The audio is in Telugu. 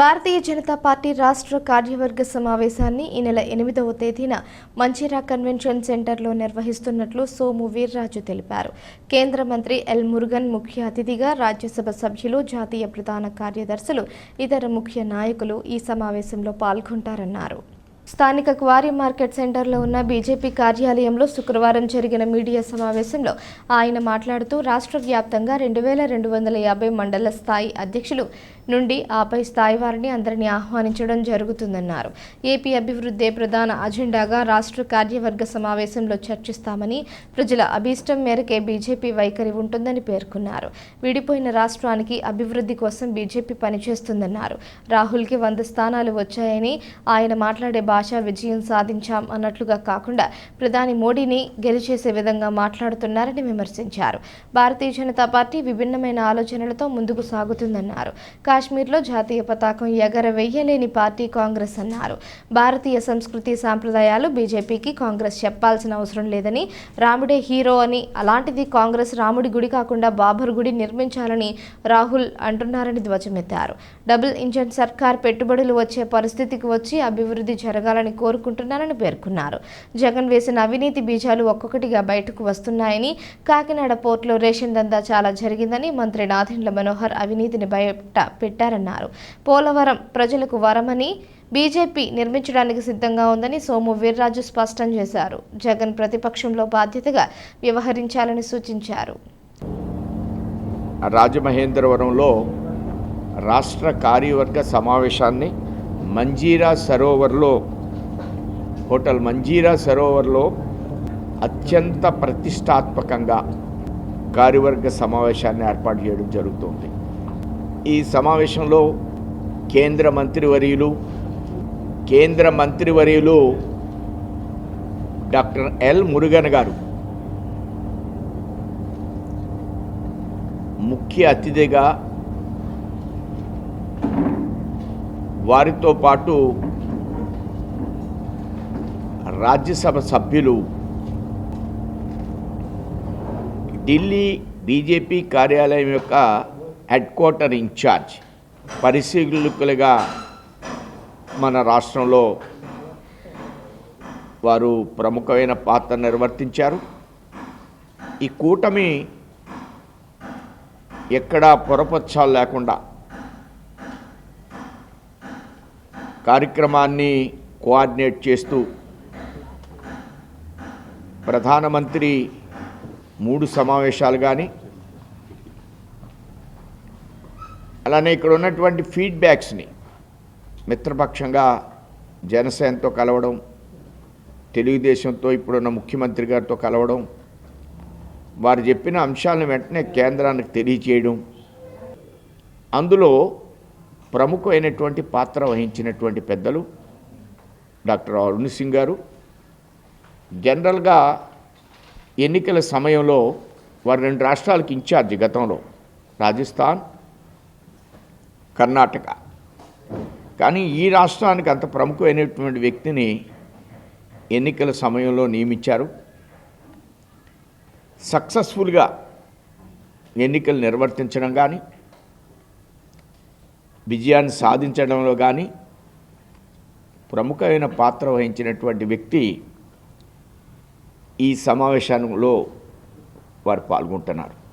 భారతీయ జనతా పార్టీ రాష్ట్ర కార్యవర్గ సమావేశాన్ని ఈ నెల ఎనిమిదవ తేదీన మంచిరా కన్వెన్షన్ సెంటర్లో నిర్వహిస్తున్నట్లు సోము వీర్రాజు తెలిపారు. కేంద్ర మంత్రి ఎల్ మురుగన్ ముఖ్య అతిథిగా రాజ్యసభ సభ్యులు జాతీయ ప్రధాన కార్యదర్శులు ఇతర ముఖ్య నాయకులు ఈ సమావేశంలో పాల్గొంటారన్నారు. స్థానిక క్వారీ మార్కెట్ సెంటర్లో ఉన్న బీజేపీ కార్యాలయంలో శుక్రవారం జరిగిన మీడియా సమావేశంలో ఆయన మాట్లాడుతూ రాష్ట్ర వ్యాప్తంగా రెండు వేల రెండు వందల యాభై మండల స్థాయి అధ్యక్షులు నుండి ఆపై స్థాయి వారిని అందరినీ ఆహ్వానించడం జరుగుతుందన్నారు. ఏపీ అభివృద్ధే ప్రధాన అజెండాగా రాష్ట్ర కార్యవర్గ సమావేశంలో చర్చిస్తామని ప్రజల అభీష్టం మేరకే బీజేపీ వైఖరి ఉంటుందని పేర్కొన్నారు. విడిపోయిన రాష్ట్రానికి అభివృద్ధి కోసం బీజేపీ పనిచేస్తుందన్నారు. రాహుల్కి వంద స్థానాలు వచ్చాయని ఆయన మాట్లాడే భాష విజయం సాధించాం అన్నట్లుగా కాకుండా ప్రధాని మోడీని గెలిచేసే విధంగా మాట్లాడుతున్నారని విమర్శించారు. భారతీయ జనతా పార్టీ విభిన్నమైన ఆలోచనలతో ముందుకు సాగుతుందన్నారు. కాశ్మీర్లో జాతీయ పతాకం ఎగరవేయలేని పార్టీ కాంగ్రెస్ అన్నారు. భారతీయ సంస్కృతి సాంప్రదాయాలు బీజేపీకి కాంగ్రెస్ చెప్పాల్సిన అవసరం లేదని రాముడే హీరో అని అలాంటిది కాంగ్రెస్ రాముడి గుడి కాకుండా బాబర్ గుడి నిర్మించాలని రాహుల్ అంటున్నారని ధ్వజమెత్తారు. డబుల్ ఇంజన్ సర్కార్ పెట్టుబడులు వచ్చే పరిస్థితికి వచ్చి అభివృద్ధి జరగాలని కోరుకుంటున్నారని పేర్కొన్నారు. జగన్ వేసిన అవినీతి బీజాలు ఒక్కొక్కటిగా బయటకు వస్తున్నాయని కాకినాడ పోర్టులో రేషన్ దందా చాలా జరిగిందని మంత్రి నాదెండ్ల మనోహర్ అవినీతిని బయట పెట్టారన్నారు. పోలవరం ప్రజలకు వరమని బీజేపీ నిర్మించడానికి సిద్ధంగా ఉందని సోము వీర్రాజు స్పష్టం చేశారు. జగన్ ప్రతిపక్షంలో బాధ్యతగా వ్యవహరించాలని సూచించారు. రాజమహేంద్రవరంలో రాష్ట్ర కార్యవర్గ సమావేశాన్ని మంజీరా సరోవర్లో హోటల్ మంజీరా సరోవర్లో అత్యంత ప్రతిష్టాత్మకంగా కార్యవర్గ సమావేశాన్ని ఏర్పాటు చేయడం జరుగుతుంది. ఈ సమావేశంలో కేంద్ర మంత్రివర్యులు కేంద్ర మంత్రివర్యులు డాక్టర్ ఎల్ మురుగన్ గారు ముఖ్య అతిథిగా వారితో పాటు రాజ్యసభ సభ్యులు ఢిల్లీ బీజేపీ కార్యాలయం యొక్క హెడ్ క్వార్టర్ ఇన్ఛార్జ్ పరిశీలకులుగా మన రాష్ట్రంలో వారు ప్రముఖమైన పాత్ర నిర్వర్తించారు. ఈ కూటమి ఎక్కడా పొరపచ్చాలు లేకుండా కార్యక్రమాన్ని కోఆర్డినేట్ చేస్తూ ప్రధానమంత్రి మూడు సమావేశాలు కానీ అలానే ఇక్కడ ఉన్నటువంటి ఫీడ్బ్యాక్స్ని మిత్రపక్షంగా జనసేనతో కలవడం తెలుగుదేశంతో ఇప్పుడున్న ముఖ్యమంత్రి గారితో కలవడం వారు చెప్పిన అంశాలను వెంటనే కేంద్రానికి తెలియచేయడం అందులో ప్రముఖమైనటువంటి పాత్ర వహించినటువంటి పెద్దలు డాక్టర్ అరుణ్ సింగ్ గారు జనరల్గా ఎన్నికల సమయంలో వారు రెండు రాష్ట్రాలకు ఇన్ఛార్జ్ గతంలో. రాజస్థాన్ కర్ణాటక. కానీ ఈ రాష్ట్రానికి అంత ప్రముఖమైనటువంటి వ్యక్తిని ఎన్నికల సమయంలో నియమించారు. సక్సెస్ఫుల్గా ఎన్నికలు నిర్వర్తించడం కానీ విజయాన్ని సాధించడంలో కానీ ప్రముఖమైన పాత్ర వహించినటువంటి వ్యక్తి ఈ సమావేశంలో వారు పాల్గొంటున్నారు.